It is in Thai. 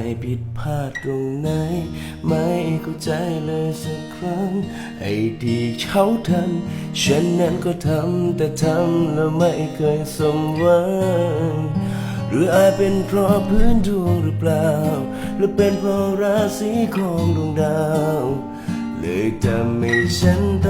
ไรผิดพลาดตรงไหน ไม่เข้าใจเลยสักครั้ง ไอ้ที่เขาทำฉันนั้นก็ทำแต่ทำแล้วไม่เคยสมหวังหรืออาจเป็นเพราะพื้นดวงหรือเปล่า หรือเป็นเพราะราศีของดวงดาว เลยทำให้ฉันต้อง